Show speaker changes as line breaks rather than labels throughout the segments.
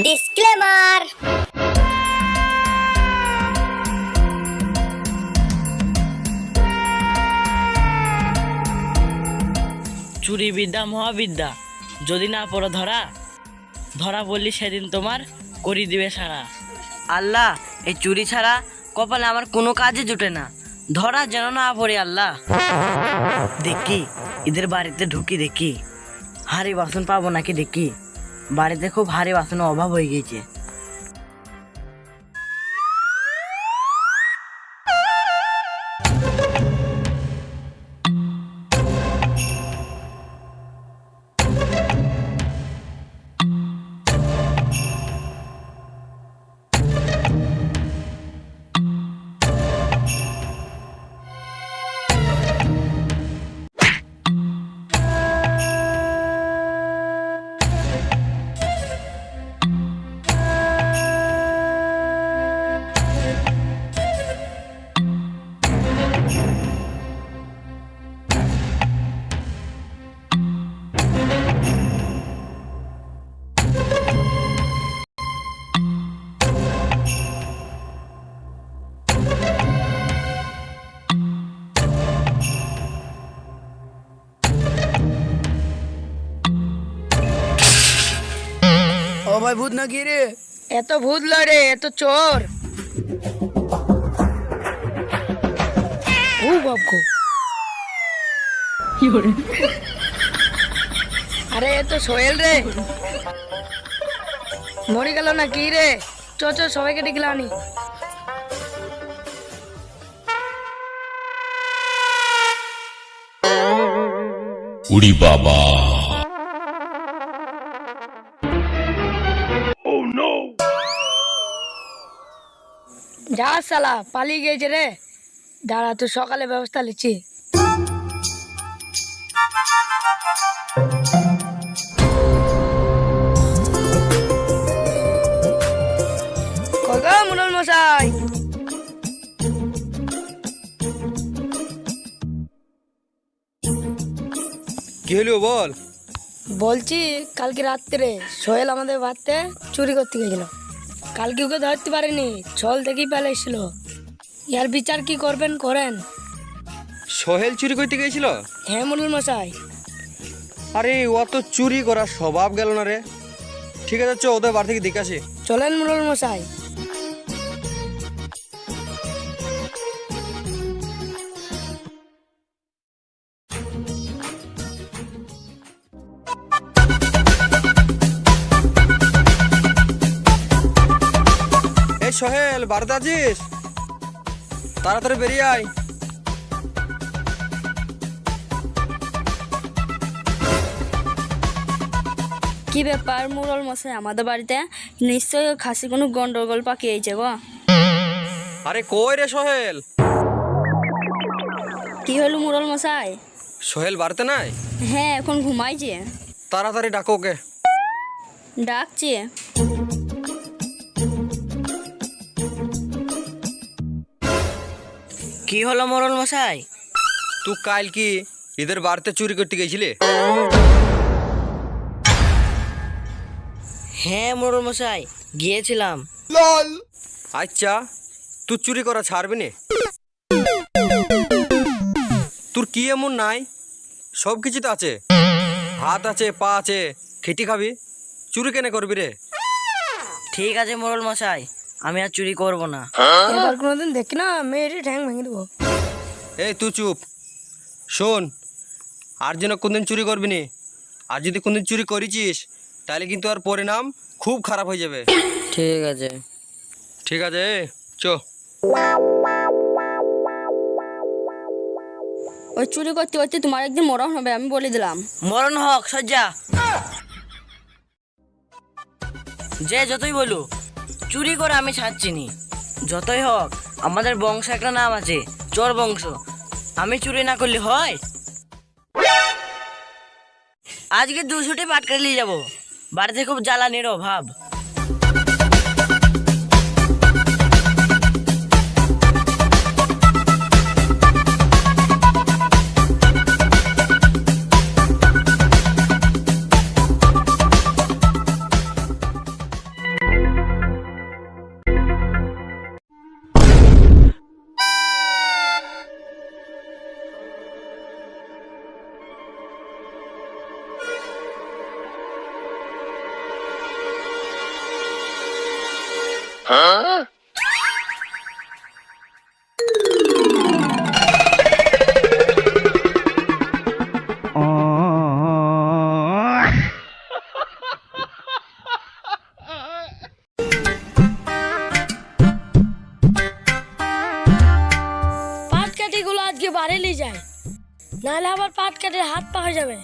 Disclaimer! চুরি বিদ্যা মহাবিদ্যা যদি না পড়ো ধরা ধরা বললি সেদিন তোমার করি দিবে সারা
আল্লাহ এই চুরি ছাড়া কপালে আমার কোনো কাজে জুটে না ধরা যেন না পড়ে আল্লাহ
দেখি এদের বাড়িতে ঢুকি দেখি হাড়ি বাসন পাবো নাকি দেখি বাড়িতে খুব হারে বাসনের অভাব হয়ে গেছে
সবাই ভূত না গিয়ে এত ভূত লড়ে এত চোর আরে এত সোহেল রে মরে গেল না কি রে চ চ সবাইকে ডেকে আনি উড়ি বাবা সালা পালিয়ে গেছে রে দাঁড়া তো সকালে ব্যবস্থা নিচ্ছি মুনল মশাই
কি হলো বল
বলছি কালকে রাত্রে সোহেল আমাদের বাড়িতে চুরি করতে গেছিল কালকে ওকে ধরতে পারেনি ছল থেকেই পালাইছিল ইয়ার বিচার কি করবেন করেন
সোহেল চুরি করতে গিয়েছিল
হ্যাঁ মনুল মশাই
আরে ও তো চুরি করার স্বভাব গেল না রে ঠিক আছে চো ওদের বাড়ি থেকে দিকে
চলেন মনুল মশাই
সোহেল বাড়িতে আছিস তাড়াতাড়ি বেরিয়ে আয়
কি ব্যাপার মুরল মশাই আমাদের বাড়িতে নিশ্চয় খাসি কোনো গন্ডগোল পাকিয়েছে গো
আরে কই রে সোহেল
কি হলো মুরল মশাই
সোহেল বাড়িতে নাই
হ্যাঁ এখন ঘুমাইছে
তাড়াতাড়ি ডাকো ওকে
ডাকছে
কি হলো মরল মশাই
তুই কাল কি ঈদের বাড়িতে চুরি করতে গেছিলে
হ্যাঁ মরল মশাই গিয়েছিলাম
আচ্ছা তুই চুরি করা ছাড়বি নে তোর কি এমন নাই সব কিছু তো আছে হাত আছে পা আছে খেটি খাবি চুরি কেন করবি রে
ঠিক আছে মরল মশাই আমি আর চুরি করব না
এবার কোনোদিন দেখি না মেয়েটি ঠ্যাং ভেঙে দেবো
এই তুই চুপ শোন আর যেন কোনদিন চুরি করবি নি আর যদি কোনদিন চুরি করেছিস তাহলে কিন্তু আর পরিণাম খুব খারাপ হয়ে যাবে ঠিক আছে ঠিক আছে চ
ওই চুরি করতে করতে তোমার একদিন মরণ হবে আমি বলে দিলাম
মরণ হোক সজ্জা যে যতই বলুক চুরি করে আমি ছাড়ছিনি যতই হোক আমাদের বংশ একটা নাম আছে চোর বংশ আমি চুরি না করলে হয় আজকে দুশোটি পাটকা নিয়ে যাবো বাড়িতে খুব জ্বালানির অভাব
Huh? পাট কাটি গুলো আজকে বাড়ি নিয়ে যায় নাহলে আবার পাট কাটির হাত পাওয়া যাবে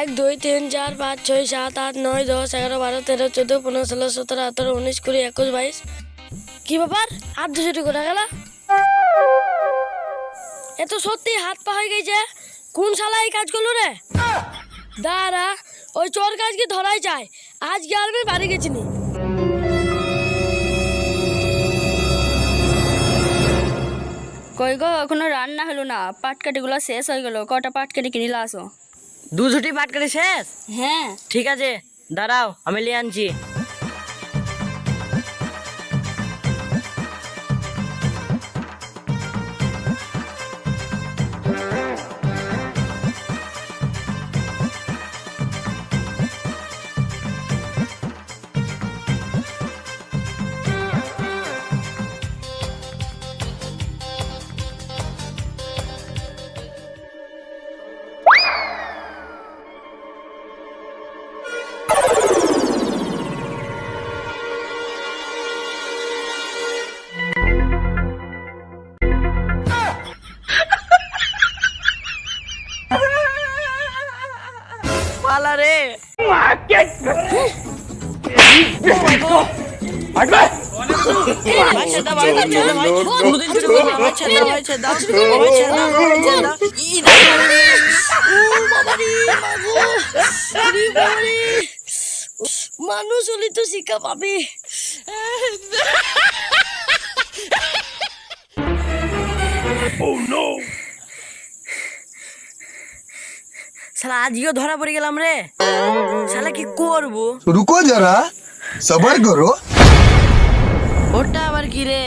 এক দুই তিন চার পাঁচ ছয় সাত আট নয় দশ এগারো বারো তেরো চোদ্দ পনেরো ষোলো সতেরো আঠারো উনিশ কুড়ি একুশ বাইশ কি ব্যাপার আর দুশোটি কোথা গেল এত সত্যি হাত পা হয়ে গেছে কোন সালা এই কাজ করলো রে দাঁড়া ওই চোর কাজকে ধরাই চায় আজকে আর বাড়ি বাড়ি গেছিনি কই গো এখনো রান্না হলো না পাটকাটিগুলো শেষ হয়ে গেলো কটা পাটকাটি কিনে আসো
দুঝুটি ঝুটি পাট করে শেষ হ্যাঁ ঠিক আছে দাঁড়াও আমি নিয়ে আনছি মানুষ হলে তো শিক্ষা পাবে Oh আজকেও ধরা পড়ে গেলাম রে তাহলে কি করবো
রুকো যারা সবার করো
ওটা আবার কি রে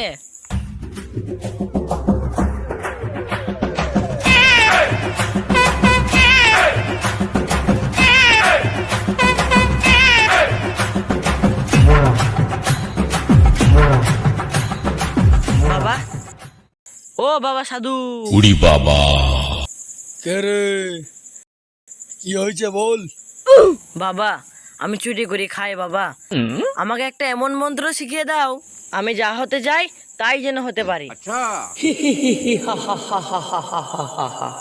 বাবা ও বাবা সাধু উড়ি বাবা
কে রে কি হয়েছে বল
বাবা আমি চুরি করে খাই বাবা আমাকে একটা এমন মন্ত্র শিখিয়ে দাও আমি যা হতে যাই তাই যেন হতে পারি আচ্ছা।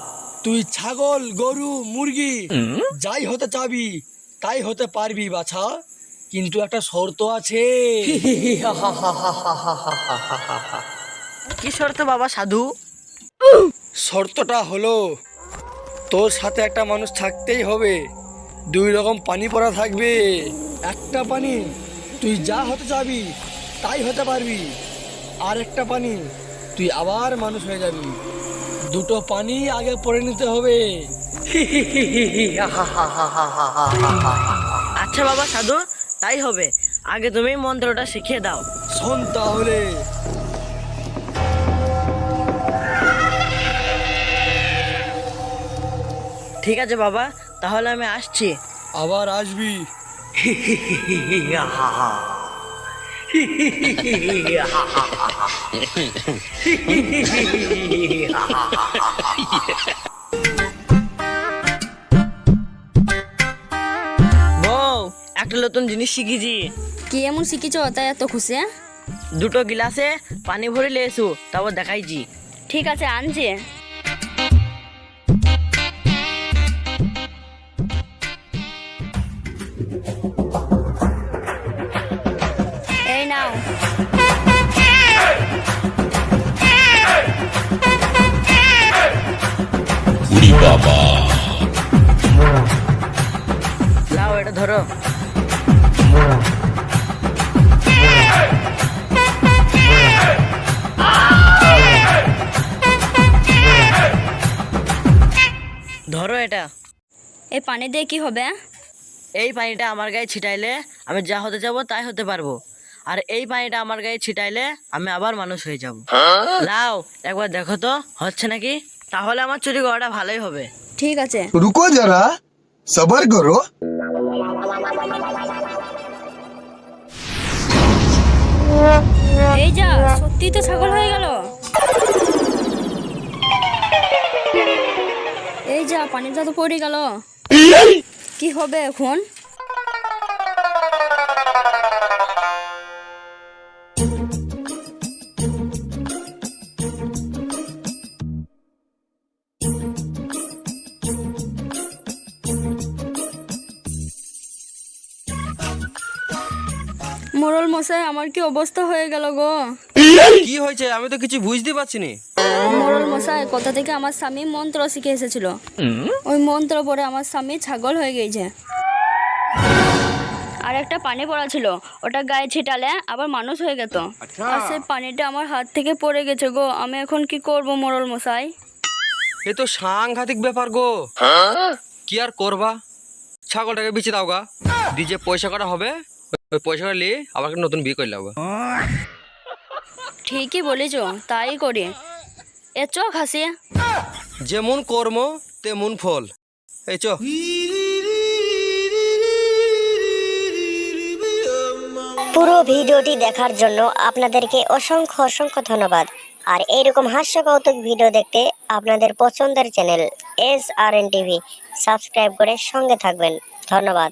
তুই ছাগল গরু মুরগি যাই হতে চাবি তাই হতে পারবি বাছা কিন্তু একটা শর্ত আছে
কি শর্ত বাবা সাধু
শর্তটা হলো তোর সাথে একটা মানুষ থাকতেই হবে দুই রকম পানি পড়া থাকবে একটা পানি তুই যা হতে চাবি তাই হতে পারবি আর একটা পানি তুই আবার মানুষ হয়ে যাবি দুটো পানি আগে পরে নিতে হবে
আচ্ছা বাবা সাধু তাই হবে আগে তুমি মন্ত্রটা শিখিয়ে দাও
শোন তাহলে
ঠিক আছে বাবা তাহলে আমি আসছি
আবার আসবি বউ
একটা নতুন জিনিস শিখেছি
কি এমন শিখেছ তাই এত খুশি হ্যাঁ?
দুটো গিলাসে পানি ভরে নিয়ে তারপর দেখাইছি
ঠিক আছে আনছি
বাবা এটা ধরো ধরো এটা
এই পানি দিয়ে কি হবে হ্যাঁ?
এই পানিটা আমার গায়ে ছিটাইলে আমি যা হতে যাব তাই হতে পারবো আর এই পানিটা আমার গায়ে ছিটাইলে আমি আবার মানুষ হয়ে যাব হ্যাঁ? লাও একবার দেখো তো হচ্ছে নাকি তাহলে আমার চুরি করাটা ভালোই হবে
ঠিক আছে
রুকো যারা সবার করো
এই যা সত্যি তো ছাগল হয়ে গেল এই যা পানিটা তো পড়ে গেল কি হবে এখন মরল মশাই আমার কি অবস্থা হয়ে গেল গো
কি হয়েছে আমি তো কিছু বুঝতে পারছি না
মরল মশাই কোথা থেকে আমার স্বামী মন্ত্র শিখে এসেছিল ওই মন্ত্র পরে আমার স্বামী ছাগল হয়ে গেছে আর একটা পানি পড়া ছিল ওটা গায়ে ছিটালে আবার মানুষ হয়ে গেত আচ্ছা। আর সেই পানিটা আমার হাত থেকে পড়ে গেছে গো আমি এখন কি করব মরল মশাই
এ তো সাংঘাতিক ব্যাপার গো হ্যাঁ? কি আর করবা ছাগলটাকে বেঁচে দাও গা দিয়ে হ্যাঁ। পয়সা করা হবে ওই পয়সাটা নিয়ে আবার নতুন বিয়ে করে লাগবো
ঠিকই বলেছ তাই করে এ চ খাসি
যেমন কর্ম তেমন ফল এ চ
পুরো ভিডিওটি দেখার জন্য আপনাদেরকে অসংখ্য অসংখ্য ধন্যবাদ আর এইরকম হাস্য কৌতুক ভিডিও দেখতে আপনাদের পছন্দের channel S R N TV subscribe করে সঙ্গে থাকবেন ধন্যবাদ